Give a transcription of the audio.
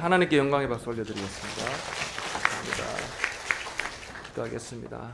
하나님께 영광의 박수 올려드리겠습니다. 감사합니다. 기도하겠습니다.